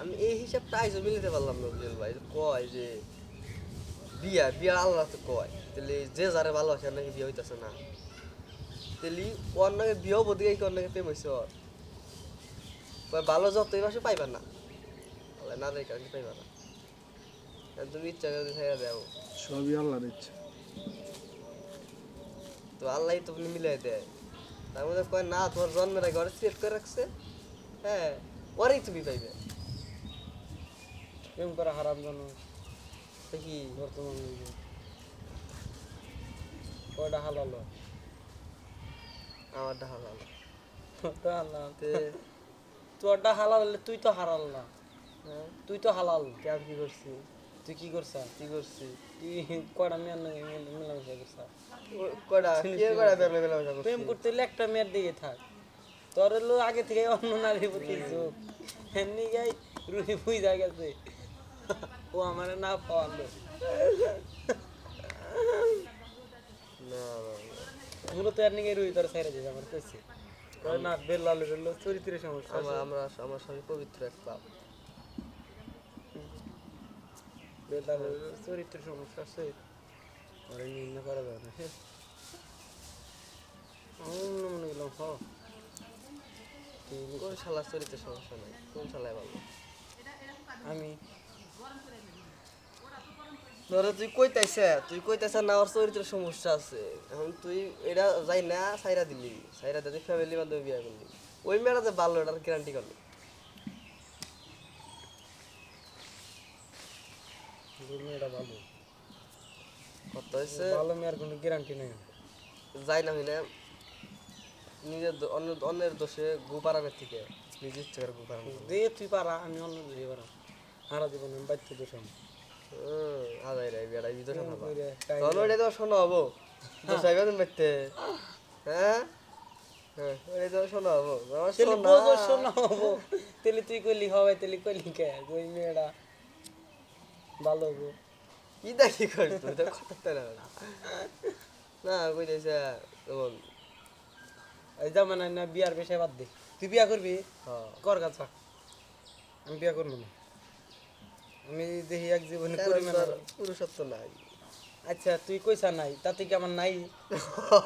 আমি এই হিসাবটা আইসো মিলিতে পারলাম না বুঝলেন ভাই। কয় যে বিয়া বিয়া আল্লাহ তো কয়। তাহলে যে যারে ভালোবাসে আর নাকি বিয়ে হইতেছে না। তাহলে ওর নাকি বিয়েও বদিকে কি ওর নাকি প্রেম হয়েছে ওর। ভালো যতই মাসে পাইবা না। আল্লাহ না দেয় কারণ পাইবা না। তুমি ইচ্ছা করে ছেড়ে দেও। সবই আল্লাহর ইচ্ছা। তো আল্লাহ তো মিলাই দেয়। তার মধ্যে কয় না তোমার জন্মের আগে ঘরে সিলেক্ট করে রাখছে। হ্যাঁ পরেই তুমি পাইবে। প্রেম করা হারাম জানো কি বর্তমান কয়টা হালালো? আমারটা হালাল। তোরটা হালাল তোরটা হালাল হলে তুই তো হারাল না। হ্যাঁ? তুই তো হালাল। কে আমি কি করছি? তুই কি করছা? কি করছি? তুই কয়টা মেয়ের মেলামেশা করছা? কয়টা? কে কয়টা মেলামেশা প্রেম করতে হলে একটা মেয়ের দিকে থাক। তোর হলো আগে থেকে অন্য নারীর প্রতি ঝোঁক এমনি গাই রুহি ফুই গেছে। ও আমার না পাওয়ালো। না না, না। মূলত এর নিকে রুহি তোর ছেড়ে দিয়েছে আমার কইছে। না বেল্লো চরিত্রের সমস্যা আমরা আমরা আমার সবই পবিত্র এক পাপ বেল্লালের চরিত্রের সমস্যা আছে। ওরা নির্ণ করা যাবে না মনে করলাম হ। কোন শালা চরিত্রের সমস্যা নাই? কোন শালায় ভালো? আমি ধরো তুই কইতাইছে তুই কইতাইছে না ওর চরিত্রের সমস্যা আছে। এখন তুই এটা যাই না সাইরা দিলি। সাইরা ফ্যামিলির মাধ্যমে বিয়ে করলি। ওই মেয়েটা যে ভালো এটার গ্যারান্টি করলি। মেয়েটা ভালো। কত হয়েছে ভালো মেয়ের কোনো গ্যারান্টি নেই। যাই না হইলে নিজের অন্য অন্যের দোষে গু পারামের থেকে। নিজের ইচ্ছে করে গু পারাম দে তুই পারা আমি অন্য দিয়ে পারা হারা জীবন আমি বাচ্চা আমি আদাই রে বিয়াটা বিদোষ খাবা। কইরে কাই তখন ওইটা তো শোনো হব। তুমি হ্যাঁ? হ্যাঁ তো শোনো হব। আমার তেলি শোনা। বোঝো শোনা হব। তেলি তুই কইলি হবে তেলি কইলি কে? মেয়েটা। ভালো হব কি তুই তো কথা না। না কইতেছে তখন জামানা না বিয়ার বিষয় বাদ দে। তুই বিয়া করবি? হ্যাঁ। কর গাছা। আমি বিয়া করব না। আমি দেখি এক জীবনে করি পুরুষত্ব নাই। আচ্ছা তুই কইসা নাই তাতে কি আমার নাই?